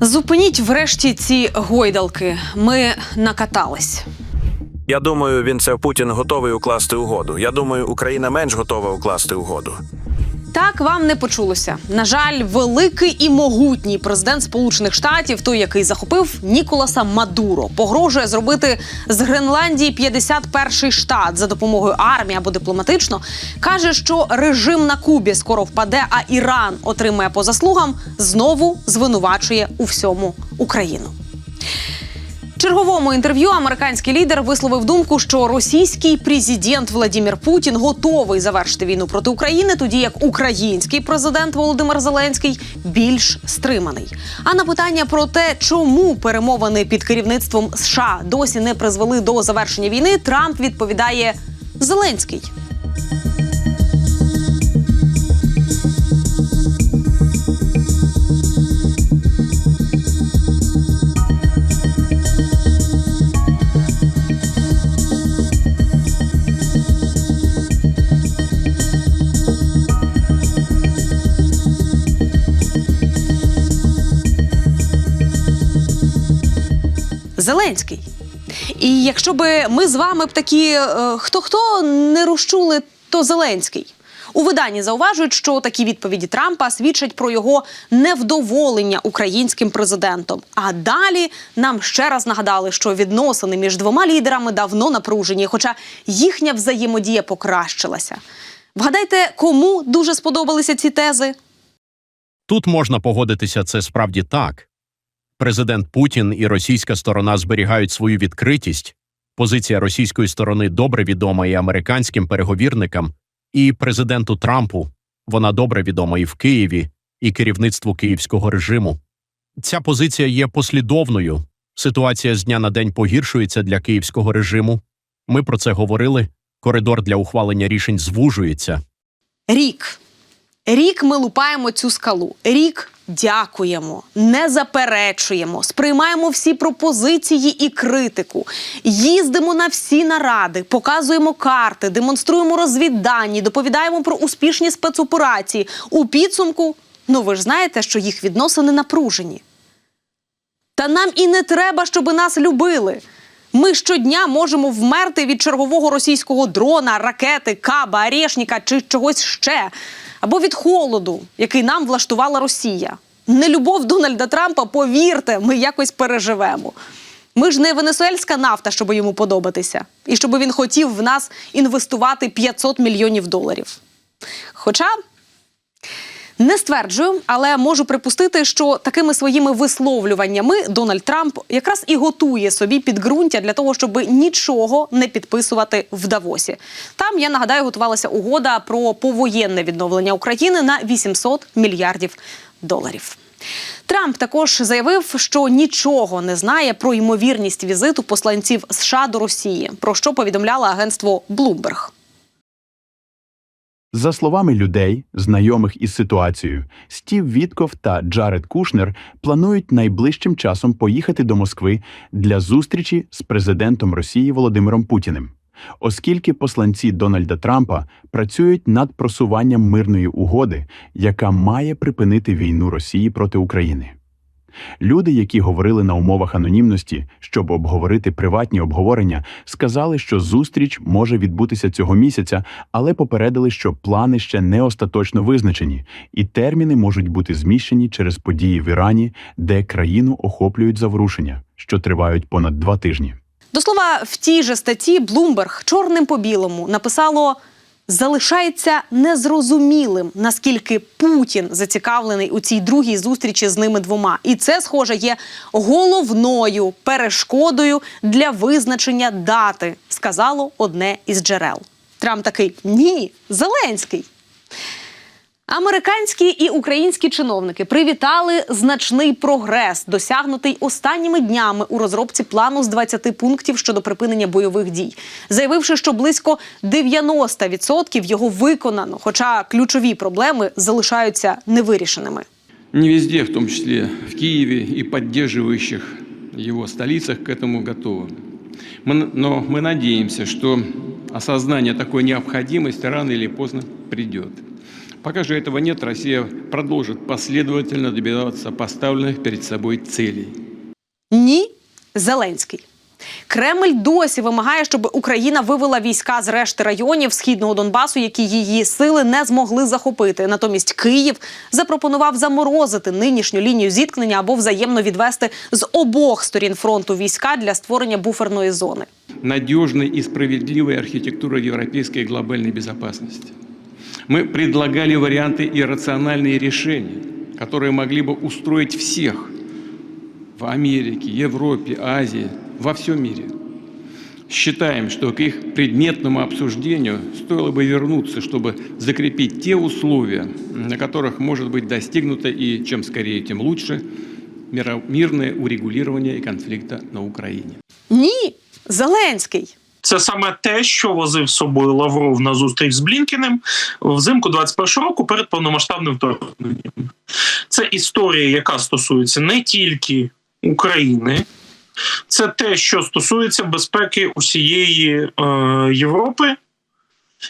Зупиніть врешті ці гойдалки. Ми накатались. Я думаю, він це Путін готовий укласти угоду. Я думаю, Україна менш готова укласти угоду. Так вам не почулося. На жаль, великий і могутній президент Сполучених Штатів, той, який захопив Ніколаса Мадуро, погрожує зробити з Гренландії 51-й штат за допомогою армії або дипломатично. каже, що режим на Кубі скоро впаде, а Іран отримає по заслугам, знову звинувачує у всьому Україну. Черговому інтерв'ю американський лідер висловив думку, що російський президент Владимир Путін готовий завершити війну проти України, тоді як український президент Володимир Зеленський більш стриманий. А на питання про те, чому перемовини під керівництвом США досі не призвели до завершення війни, Трамп відповідає Зеленський. Зеленський. І якщо би ми з вами б такі хто хто не розчули, то Зеленський. У виданні зауважують, що такі відповіді Трампа свідчать про його невдоволення українським президентом. А далі нам ще раз нагадали, що відносини між двома лідерами давно напружені, хоча їхня взаємодія покращилася. Вгадайте, кому дуже сподобалися ці тези? Тут можна погодитися, це справді так. Президент Путін і російська сторона зберігають свою відкритість. Позиція російської сторони добре відома і американським переговірникам, і президенту Трампу. Вона добре відома і в Києві, і керівництву київського режиму. Ця позиція є послідовною. Ситуація з дня на день погіршується для київського режиму. Ми про це говорили. Коридор для ухвалення рішень звужується. Рік. Рік ми лупаємо цю скалу. Рік дякуємо, не заперечуємо, сприймаємо всі пропозиції і критику, їздимо на всі наради, показуємо карти, демонструємо розвіддані, доповідаємо про успішні спецоперації. У підсумку, ну ви ж знаєте, що їх відносини напружені. Та нам і не треба, щоб нас любили. Ми щодня можемо вмерти від чергового російського дрона, ракети, каба, арешника чи чогось ще, або від холоду, який нам влаштувала Росія. Нелюбов Дональда Трампа, повірте, ми якось переживемо. Ми ж не венесуельська нафта, щоб йому подобатися, і щоб він хотів в нас інвестувати 500 мільйонів доларів. Хоча не стверджую, але можу припустити, що такими своїми висловлюваннями Дональд Трамп якраз і готує собі підґрунтя для того, щоб нічого не підписувати в Давосі. Там я нагадаю, готувалася угода про повоєнне відновлення України на 800 мільярдів доларів. Трамп також заявив, що нічого не знає про ймовірність візиту посланців США до Росії, про що повідомляло агентство Bloomberg. За словами людей, знайомих із ситуацією, Стів Вітков та Джаред Кушнер планують найближчим часом поїхати до Москви для зустрічі з президентом Росії Володимиром Путіним, оскільки посланці Дональда Трампа працюють над просуванням мирної угоди, яка має припинити війну Росії проти України. Люди, які говорили на умовах анонімності, щоб обговорити приватні обговорення, сказали, що зустріч може відбутися цього місяця, але попередили, що плани ще не остаточно визначені, і терміни можуть бути зміщені через події в Ірані, де країну охоплюють заворушення, що тривають понад два тижні. До слова, в тій же статті Bloomberg чорним по білому написало. Залишається незрозумілим, наскільки Путін зацікавлений у цій другій зустрічі з ними двома, і це, схоже, є головною перешкодою для визначення дати, сказало одне із джерел. Трамп такий: ні, Зеленський. Американські і українські чиновники привітали значний прогрес, досягнутий останніми днями у розробці плану з 20 пунктів щодо припинення бойових дій, заявивши, що близько 90% його виконано, хоча ключові проблеми залишаються невирішеними. Не везде, в том числе в Киеве и поддерживающих его столицах, к этому готовы. Мы- но мы надеемся, что осознание такой необходимости рано или поздно придет. Пока же этого нет, Россия продолжит последовательно добиваться поставленных перед собой целей. Ні, Зеленський. Кремль досі вимагає, щоб Україна вивела війська з решти районів східного Донбасу, які її сили не змогли захопити. Натомість Київ запропонував заморозити нинішню лінію зіткнення або взаємно відвести з обох сторін фронту війська для створення буферної зони. надежной и справедливой архитектуры европейской глобальной безопасности. Мы предлагали варианты и рациональные решения, которые могли бы устроить всех в Америке, Европе, Азии, во всем мире. Считаем, что к их предметному обсуждению стоило бы вернуться, чтобы закрепить те условия, на которых может быть достигнуто и чем скорее, тем лучше мирное урегулирование конфликта на Украине. Ні, Зеленський. Це саме те, що возив з собою Лавров на зустріч з Блінкіним взимку 21 року перед повномасштабним вторгненням. Це історія, яка стосується не тільки України, це те, що стосується безпеки усієї е, Європи.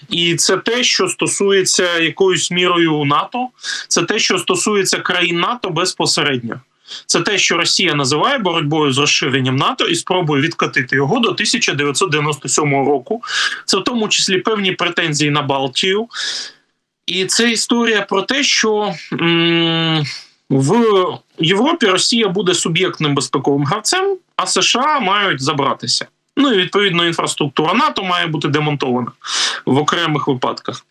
І це те, що стосується якоюсь мірою НАТО, це те, що стосується країн НАТО безпосередньо. Це те, що Росія називає боротьбою з розширенням НАТО і спробує відкатити його до 1997 року. Це в тому числі певні претензії на Балтію. І це історія про те, що м- в Європі Росія буде суб'єктним безпековим гравцем, а США мають забратися. Ну і відповідно інфраструктура НАТО має бути демонтована в окремих випадках.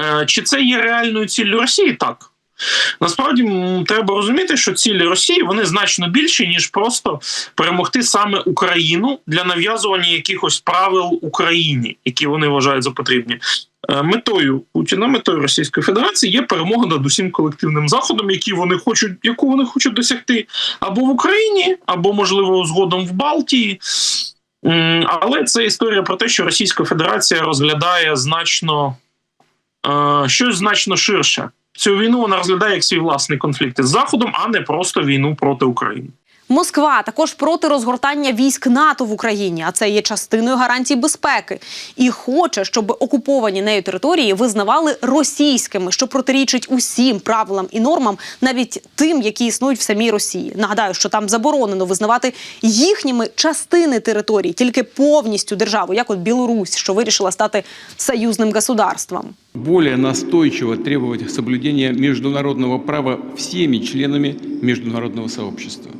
Е, Чи це є реальною ціллю Росії? Так. Насправді треба розуміти, що цілі Росії вони значно більші, ніж просто перемогти саме Україну для нав'язування якихось правил Україні, які вони вважають за потрібні. Е, Метою Путіна, метою Російської Федерації є перемога над усім колективним заходом, які вони хочуть, яку вони хочуть досягти або в Україні, або можливо згодом в Балтії. Але це історія про те, що Російська Федерація розглядає значно е, щось значно ширше. Цю війну вона розглядає як свій власний конфлікт із Заходом, а не просто війну проти України. Москва також проти розгортання військ НАТО в Україні, а це є частиною гарантій безпеки, і хоче, щоб окуповані нею території визнавали російськими, що протирічить усім правилам і нормам, навіть тим, які існують в самій Росії. Нагадаю, що там заборонено визнавати їхніми частини територій, тільки повністю державу, як от Білорусь, що вирішила стати союзним государством. более настойчиво требовать соблюдения международного права всеми членами международного сообщества,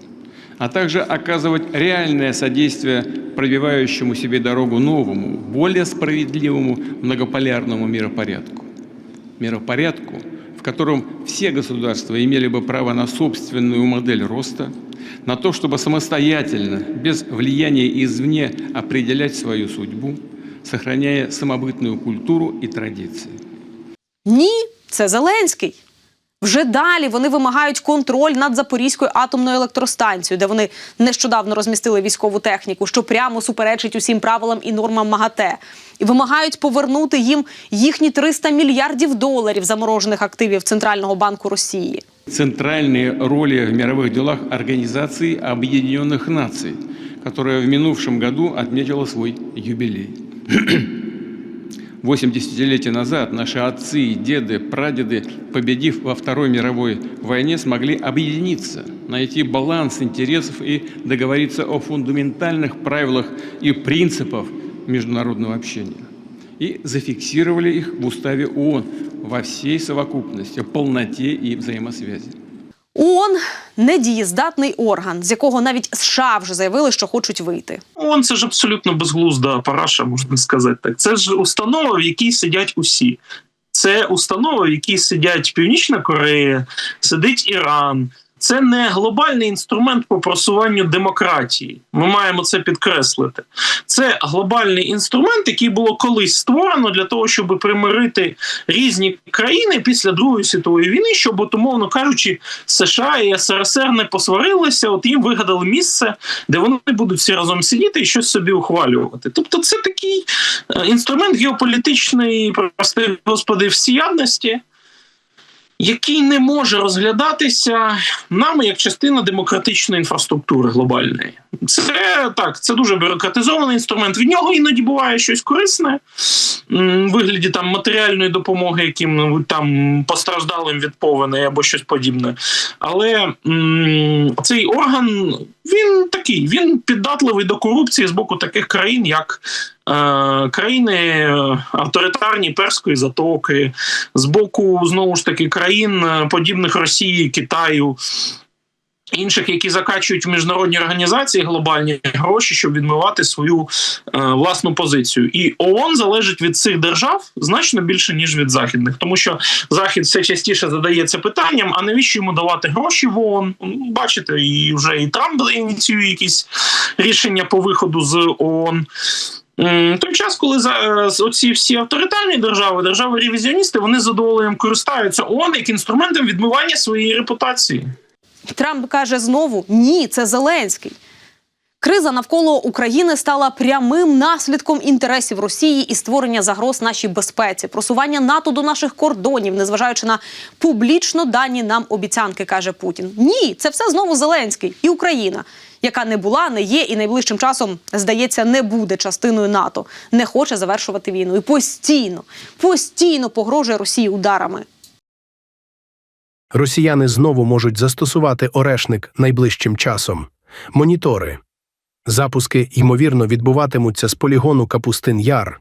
а также оказывать реальное содействие пробивающему себе дорогу новому, более справедливому многополярному миропорядку. Миропорядку, в котором все государства имели бы право на собственную модель роста, на то, чтобы самостоятельно, без влияния извне определять свою судьбу, сохраняя самобытную культуру и традиции. Ні, це Зеленський. Вже далі вони вимагають контроль над Запорізькою атомною електростанцією, де вони нещодавно розмістили військову техніку, що прямо суперечить усім правилам і нормам МАГАТЕ, і вимагають повернути їм їхні 300 мільярдів доларів заморожених активів Центрального банку Росії. Центральні ролі в мирових ділах Організації Об'єднаних Націй, яка в минувшому году відмітила свій юбілей. 8 десятилетий назад наши отцы деды, прадеды, победив во Второй мировой войне, смогли объединиться, найти баланс интересов и договориться о фундаментальных правилах и принципах международного общения. И зафиксировали их в Уставе ООН во всей совокупности, полноте и взаимосвязи. ООН – недієздатний орган, з якого навіть США вже заявили, що хочуть вийти. Он це ж абсолютно безглузда параша, можна сказати так. Це ж установа, в якій сидять усі. Це установа, в якій сидять Північна Корея, сидить Іран. Це не глобальний інструмент по просуванню демократії. Ми маємо це підкреслити. Це глобальний інструмент, який було колись створено для того, щоб примирити різні країни після Другої світової війни, щоб, от, умовно кажучи, США і СРСР не посварилися, от їм вигадали місце, де вони будуть всі разом сидіти і щось собі ухвалювати. Тобто, це такий е, інструмент геополітичної, прости господи, всіядності. Який не може розглядатися нами як частина демократичної інфраструктури глобальної. Це так, це дуже бюрократизований інструмент. Від нього іноді буває щось корисне в вигляді там матеріальної допомоги, яким там постраждалим від повені або щось подібне. Але м, цей орган він такий, він піддатливий до корупції з боку таких країн, як е, країни е, авторитарні перської затоки, з боку знову ж таки країн, е, подібних Росії, Китаю. Інших, які закачують в міжнародні організації глобальні гроші, щоб відмивати свою е, власну позицію, і ООН залежить від цих держав значно більше ніж від західних, тому що захід все частіше задається питанням: а навіщо йому давати гроші в ООН? Ну, Бачите, і вже і Трамп ініціює якісь рішення по виходу з ООН. Той час, коли зараз оці всі авторитарні держави, держави-ревізіоністи, вони задоволенням користаються ООН як інструментом відмивання своєї репутації. Трамп каже знову: ні, це Зеленський. Криза навколо України стала прямим наслідком інтересів Росії і створення загроз нашій безпеці, просування НАТО до наших кордонів, незважаючи на публічно дані нам обіцянки, каже Путін. Ні, це все знову Зеленський і Україна, яка не була, не є і найближчим часом, здається, не буде частиною НАТО, не хоче завершувати війну і постійно, постійно погрожує Росії ударами. Росіяни знову можуть застосувати орешник найближчим часом. Монітори. Запуски, ймовірно, відбуватимуться з полігону Капустин Яр.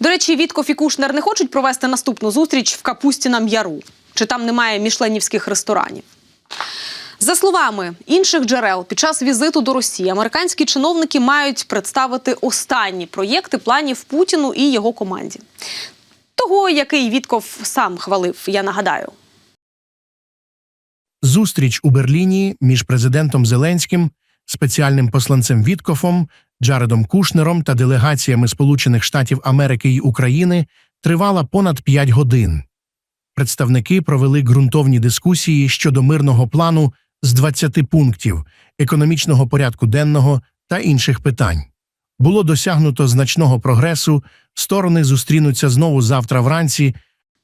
До речі, Вітков і Кушнер не хочуть провести наступну зустріч в Капустінам Яру. Чи там немає мішленівських ресторанів? За словами інших джерел, під час візиту до Росії американські чиновники мають представити останні проєкти планів Путіну і його команді. Того, який Вітков сам хвалив, я нагадаю. Зустріч у Берліні між президентом Зеленським, спеціальним посланцем Віткофом, Джаредом Кушнером та делегаціями Сполучених Штатів Америки й України тривала понад 5 годин. Представники провели ґрунтовні дискусії щодо мирного плану з 20 пунктів, економічного порядку денного та інших питань. Було досягнуто значного прогресу. Сторони зустрінуться знову завтра вранці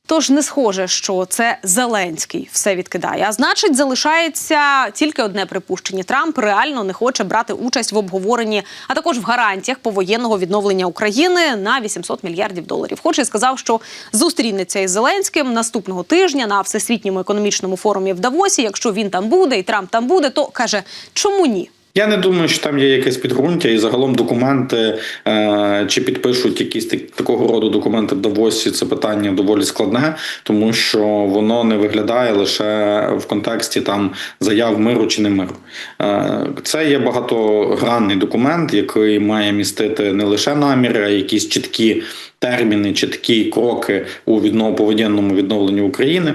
Тож не схоже, що це Зеленський все відкидає. А значить, залишається тільки одне припущення: Трамп реально не хоче брати участь в обговоренні, а також в гарантіях повоєнного відновлення України на 800 мільярдів доларів. Хоч і сказав, що зустрінеться із Зеленським наступного тижня на всесвітньому економічному форумі в Давосі. Якщо він там буде і Трамп там буде, то каже, чому ні? Я не думаю, що там є якесь підґрунтя, і загалом документи е, чи підпишуть якісь так, такого роду документи в Давосі. Це питання доволі складне, тому що воно не виглядає лише в контексті там заяв миру чи не миру. Е, це є багатогранний документ, який має містити не лише наміри, а якісь чіткі терміни, чіткі кроки у віднов повоєнному відновленні України.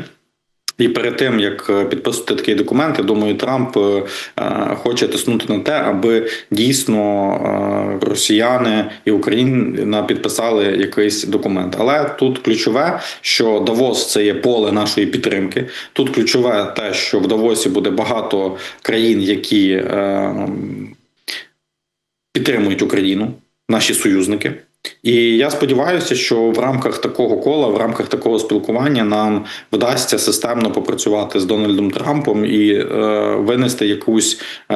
І перед тим як е, підписувати такий документ, я думаю, Трамп е, е, хоче тиснути на те, аби дійсно росіяни і Україна підписали якийсь документ. Але тут ключове, що Давос це є поле нашої підтримки. Тут ключове те, що в Давосі буде багато країн, які підтримують Україну, наші союзники. І я сподіваюся, що в рамках такого кола, в рамках такого спілкування, нам вдасться системно попрацювати з Дональдом Трампом і е, винести якусь е,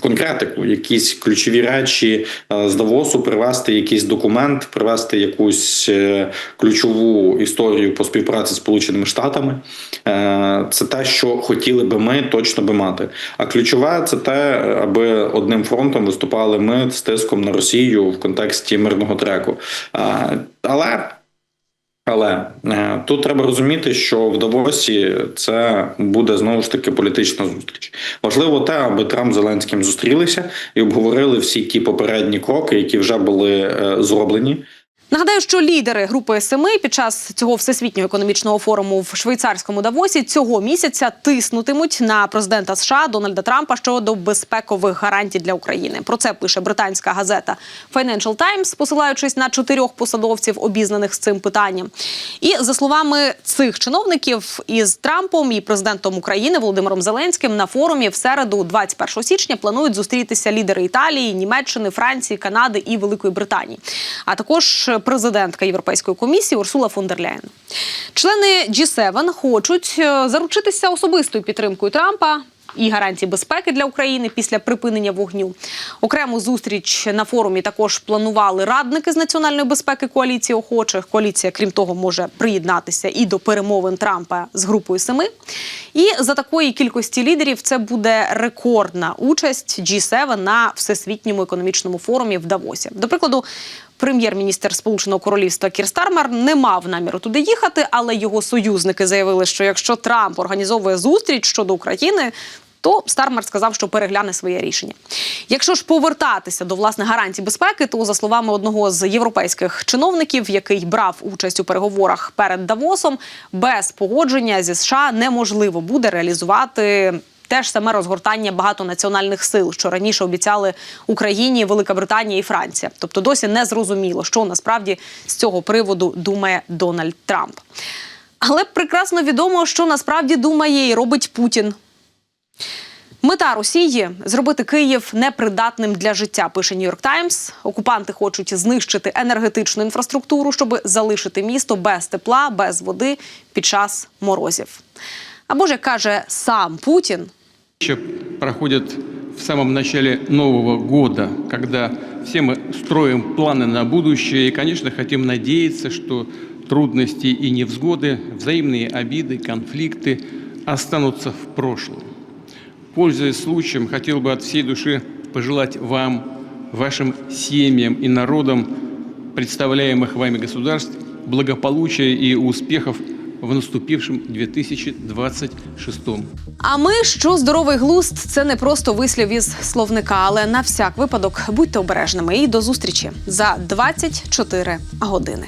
конкретику, якісь ключові речі е, з Давосу, привести якийсь документ, привести якусь е, ключову історію по співпраці з Сполученими Штатами. Е, це те, що хотіли би ми точно би мати. А ключове це те, аби одним фронтом виступали ми з тиском на Росію в контексті мирного треку. Але. Але е, тут треба розуміти, що в Давосі це буде знову ж таки політична зустріч. Важливо те, аби Трамп з Зеленським зустрілися і обговорили всі ті попередні кроки, які вже були е, зроблені. Нагадаю, що лідери групи Семи під час цього всесвітнього економічного форуму в швейцарському Давосі цього місяця тиснутимуть на президента США Дональда Трампа щодо безпекових гарантій для України. Про це пише британська газета Financial Times, посилаючись на чотирьох посадовців, обізнаних з цим питанням. І за словами цих чиновників, із Трампом і президентом України Володимиром Зеленським на форумі в середу, 21 січня, планують зустрітися лідери Італії, Німеччини, Франції, Канади і Великої Британії. А також президентка Європейської комісії Урсула фон дер Ляєн. Члени G7 хочуть е, заручитися особистою підтримкою Трампа. І гарантії безпеки для України після припинення вогню. Окрему зустріч на форумі також планували радники з національної безпеки коаліції охочих. Коаліція, крім того, може приєднатися і до перемовин Трампа з групою семи. І за такої кількості лідерів це буде рекордна участь G7 на всесвітньому економічному форумі в Давосі. До прикладу, прем'єр-міністр Сполученого Королівства Кір Стармер не мав наміру туди їхати, але його союзники заявили, що якщо Трамп організовує зустріч щодо України. То Стармер сказав, що перегляне своє рішення. Якщо ж повертатися до власне гарантій безпеки, то за словами одного з європейських чиновників, який брав участь у переговорах перед Давосом, без погодження зі США неможливо буде реалізувати те ж саме розгортання багатонаціональних сил, що раніше обіцяли Україні, Велика Британія і Франція. Тобто досі не зрозуміло, що насправді з цього приводу думає Дональд Трамп. Але прекрасно відомо, що насправді думає і робить Путін. Мета Росії зробити Київ непридатним для життя. Пише Нью-Йорк Таймс. Окупанти хочуть знищити енергетичну інфраструктуру, щоб залишити місто без тепла, без води під час морозів. Або ж як каже сам Путін, Еще проходят в самом начале Нового года, когда все мы строим планы на будущее и, конечно, хотим надеяться, что трудности и невзгоды, взаимные обиды, конфликты останутся в прошлом. Пользуясь случаем, хотел бы от всей души пожелать вам, вашим семьям и народам представляемых вами государств благополучия и успехов в наступившем 2026 А ми що здоровий глузд це не просто вислів із словника, але на всяк випадок будьте обережними і до зустрічі за 24 години.